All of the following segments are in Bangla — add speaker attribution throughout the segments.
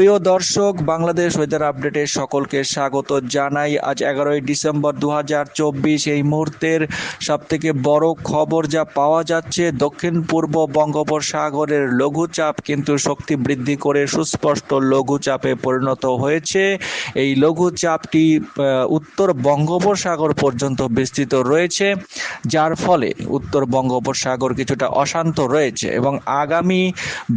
Speaker 1: প্রিয় দর্শক, বাংলাদেশ ওয়েদার আপডেটে সকলকে স্বাগত জানাই। আজ এগারোই ডিসেম্বর দু হাজার চব্বিশ, এই মুহূর্তের সবথেকে বড় খবর যা পাওয়া যাচ্ছে, দক্ষিণ পূর্ব বঙ্গোপসাগরের লঘুচাপ কিন্তু শক্তি বৃদ্ধি করে সুস্পষ্ট লঘুচাপে পরিণত হয়েছে। এই লঘুচাপটি উত্তর বঙ্গোপসাগর পর্যন্ত বিস্তৃত রয়েছে, যার ফলে উত্তর বঙ্গোপসাগর কিছুটা অশান্ত রয়েছে এবং আগামী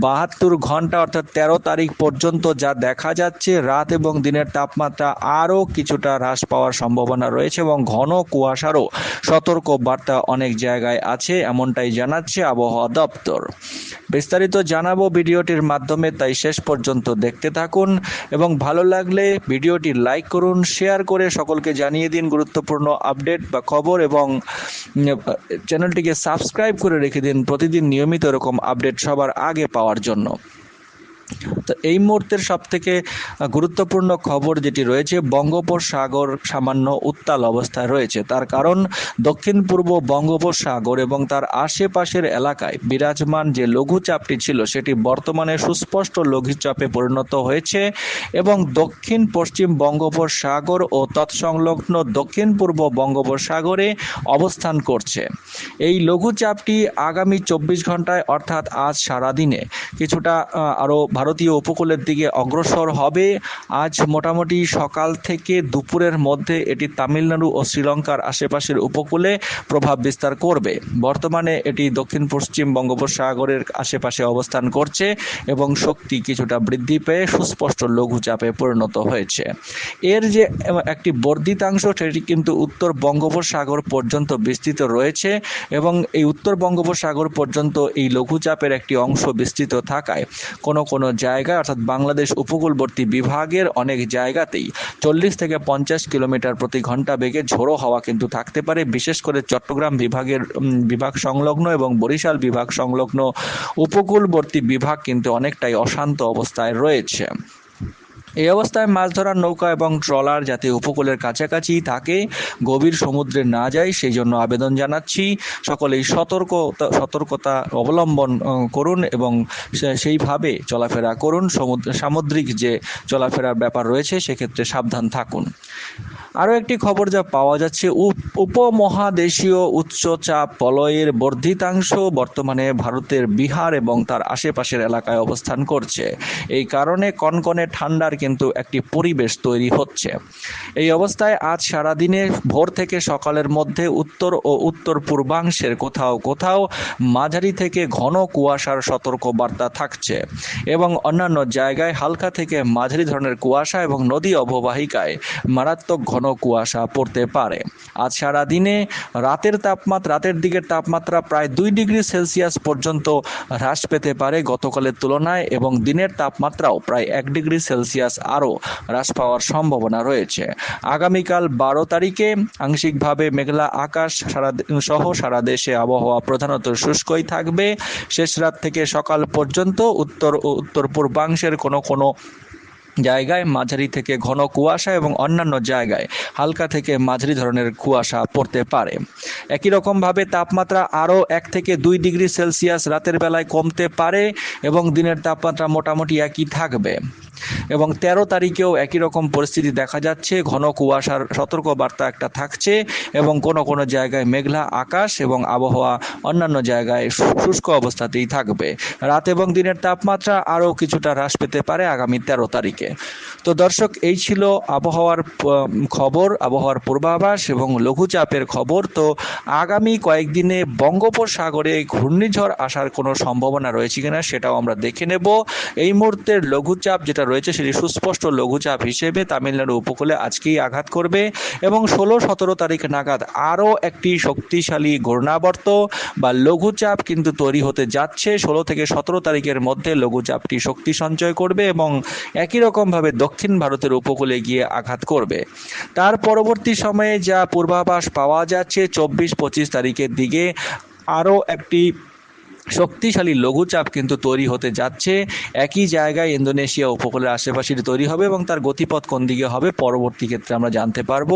Speaker 1: বাহাত্তর ঘণ্টা অর্থাৎ তেরো তারিখ পর্যন্ত যা দেখা যাচ্ছে, রাত এবং দিনের তাপমাত্রা আরও কিছুটা হ্রাস পাওয়ার সম্ভাবনা রয়েছে এবং ঘন কুয়াশারও সতর্ক বার্তা অনেক জায়গায় আছে, এমনটাই জানাচ্ছে আবহাওয়া দপ্তর। বিস্তারিত জানাব ভিডিওটির মাধ্যমে, তাই শেষ পর্যন্ত দেখতে থাকুন এবং ভালো লাগলে ভিডিওটি লাইক করুন, শেয়ার করে সকলকে জানিয়ে দিন গুরুত্বপূর্ণ আপডেট বা খবর এবং চ্যানেলটিকে সাবস্ক্রাইব করে রেখে দিন প্রতিদিন নিয়মিত এরকম আপডেট সবার আগে পাওয়ার জন্য। তো এই মুহূর্তের সব থেকে গুরুত্বপূর্ণ খবর যেটি রয়েছে, বঙ্গোপসাগর সামান্য উত্তাল অবস্থায় রয়েছে। তার কারণ, দক্ষিণ পূর্ব বঙ্গোপসাগর এবং তার আশেপাশের এলাকায় বিরাজমান যে লঘুচাপটি ছিল, সেটি বর্তমানে সুস্পষ্ট লঘুচাপে পরিণত হয়েছে এবং দক্ষিণ পশ্চিম বঙ্গোপসাগর ও তৎসংলগ্ন দক্ষিণ পূর্ব বঙ্গোপসাগরে অবস্থান করছে। এই লঘুচাপটি আগামী চব্বিশ ঘন্টায়, অর্থাৎ আজ সারাদিনে, কিছুটা আরও ভারতীয় উপকূলের দিকে অগ্রসর হবে। আজ মোটামুটি সকাল থেকে দুপুরের মধ্যে এটি তামিলনাড়ু ও শ্রীলঙ্কার আশেপাশের উপকূলে প্রভাব বিস্তার করবে। বর্তমানে এটি দক্ষিণ পশ্চিম বঙ্গোপসাগরের আশেপাশে অবস্থান করছে এবং শক্তি কিছুটা বৃদ্ধি পেয়ে সুস্পষ্ট লঘুচাপে পরিণত হয়েছে। এর যে একটি বর্ধিতাংশ সেটি কিন্তু উত্তর বঙ্গোপসাগর পর্যন্ত বিস্তৃত রয়েছে এবং এই উত্তর বঙ্গোপসাগর পর্যন্ত এই লঘুচাপের একটি অংশ বিস্তৃত থাকায় কোনো কোনো জায়গায় অর্থাৎ বাংলাদেশ উপকূলবর্তী বিভাগের অনেক জায়গাতেই চল্লিশ থেকে পঞ্চাশ কিলোমিটার প্রতি ঘণ্টা বেগে ঝোড়ো হাওয়া কিন্তু থাকতে পারে। বিশেষ করে চট্টগ্রাম বিভাগের বিভাগ সংলগ্ন এবং বরিশাল বিভাগ সংলগ্ন উপকূলবর্তী বিভাগ কিন্তু অনেকটাই অশান্ত অবস্থায় রয়েছে। এই অবস্থায় মাছ ধরার নৌকা এবং ট্রলার যাতে উপকূলের কাছাকাছি থাকে, গভীর সমুদ্রে না যায় সেই জন্য আবেদন জানাচ্ছি। সকলেই সতর্ক, সতর্কতা অবলম্বন করুন এবং সেইভাবে চলাফেরা করুন। সমুদ্র, সামুদ্রিক যে চলাফেরার ব্যাপার রয়েছে, সেক্ষেত্রে সাবধান থাকুন। আরও একটি খবর যা পাওয়া যাচ্ছে, উপ- উপমহাদেশীয় উচ্চচাপ বলয়ের বর্ধিতাংশ বর্তমানে ভারতের বিহার এবং তার আশেপাশের এলাকায় অবস্থান করছে। এই কারণে কনকনে ঠান্ডার কিন্তু একটি পরিবেশ তৈরি হচ্ছে। এই অবস্থায় আজ সারাদিনে ভোর থেকে সকালের মধ্যে উত্তর ও উত্তর পূর্বাংশের কোথাও কোথাও মাঝারি থেকে ঘন কুয়াশার সতর্ক বার্তা থাকছে এবং অন্যান্য জায়গায় হালকা থেকে মাঝারি ধরনের কুয়াশা এবং নদী অববাহিকায় মারাত্মক ঘন কুয়াশা পড়তে পারে। আজ সারা দিনে রাতের তাপমাত্রা, রাতের দিকের তাপমাত্রা প্রায় দুই ডিগ্রি সেলসিয়াস পর্যন্ত হ্রাস পেতে পারে গতকালের তুলনায় এবং দিনের তাপমাত্রাও প্রায় এক ডিগ্রি সেলসিয়াস আরও হ্রাস পাওয়ার সম্ভাবনা রয়েছে। আগামীকাল বারো তারিখে আংশিকভাবে মেঘলা আকাশ সারা সহ সারা দেশে আবহাওয়া প্রধানত শুষ্কই থাকবে। শেষ রাত থেকে সকাল পর্যন্ত উত্তর ও উত্তর পূর্বাংশের কোনো কোনো জায়গায়, মাঝারি থেকে ঘন কুয়াশা এবং অন্যান্য জায়গায় হালকা থেকে মাঝারি ধরনের কুয়াশা পড়তে পারে। একই রকমভাবে তাপমাত্রা আরও এক থেকে দুই ডিগ্রি সেলসিয়াস রাতের বেলায় কমতে পারে এবং দিনের তাপমাত্রা মোটামুটি একই থাকবে। এবং তেরো তারিখেও একই রকম পরিস্থিতি দেখা যাচ্ছে। ঘন কুয়াশার সতর্ক বার্তা একটা থাকছে এবং কোনো কোনো জায়গায় মেঘলা আকাশ এবং আবহাওয়া অন্যান্য জায়গায় শুষ্ক অবস্থাতেই থাকবে। রাত এবং দিনের তাপমাত্রা আরও কিছুটা হ্রাস পেতে পারে আগামী তেরো তারিখে। তো দর্শক, এই ছিল আবহাওয়ার খবর, আবহাওয়ার পূর্বাভাস এবং লঘুচাপের খবর। তো আগামী কয়েকদিনে বঙ্গোপসাগরে ঘূর্ণিঝড় আসার কোনো সম্ভাবনা রয়েছে কিনা সেটাও আমরা দেখে নেব। এই মুহূর্তের লঘুচাপ যেটা রয়েছে সেটি সুস্পষ্ট লঘুচাপ হিসেবে তামিলনাড়ু উপকূলে আজকেই আঘাত করবে এবং ষোলো, সতেরো তারিখ নাগাদ আরও একটি শক্তিশালী ঘূর্ণাবর্ত বা লঘুচাপ কিন্তু তৈরি হতে যাচ্ছে। ষোলো থেকে সতেরো তারিখের মধ্যে লঘুচাপটি শক্তি সঞ্চয় করবে এবং একই রকমভাবে দক্ষিণ ভারতের উপকূলে গিয়ে আঘাত করবে। তার পরবর্তী সময়ে যা পূর্বাভাস পাওয়া যাচ্ছে, চব্বিশ, পঁচিশ তারিখের দিকে আরও একটি শক্তিশালী লঘুচাপ কিন্তু তৈরি হতে যাচ্ছে। একই জায়গায় ইন্দোনেশিয়া উপকূলের আশেপাশে তৈরি হবে এবং তার গতিপথ কোন দিকে হবে পরবর্তী ক্ষেত্রে আমরা জানতে পারব।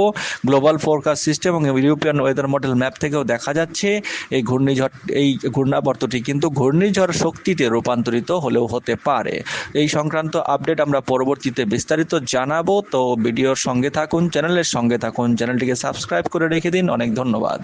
Speaker 1: গ্লোবাল ফোরকাস্ট সিস্টেম এবং ইউরোপিয়ান ওয়েদার মডেল ম্যাপ থেকেও দেখা যাচ্ছে। এই ঘূর্ণিঝড়, এই ঘূর্ণাবর্তটি কিন্তু ঘূর্ণিঝড় শক্তিতে রূপান্তরিত হলেও হতে পারে। এই সংক্রান্ত আপডেট আমরা পরবর্তীতে বিস্তারিত জানাব। তো ভিডিওর সঙ্গে থাকুন, চ্যানেলের সঙ্গে থাকুন, চ্যানেলটিকে সাবস্ক্রাইব করে রেখে দিন। অনেক ধন্যবাদ।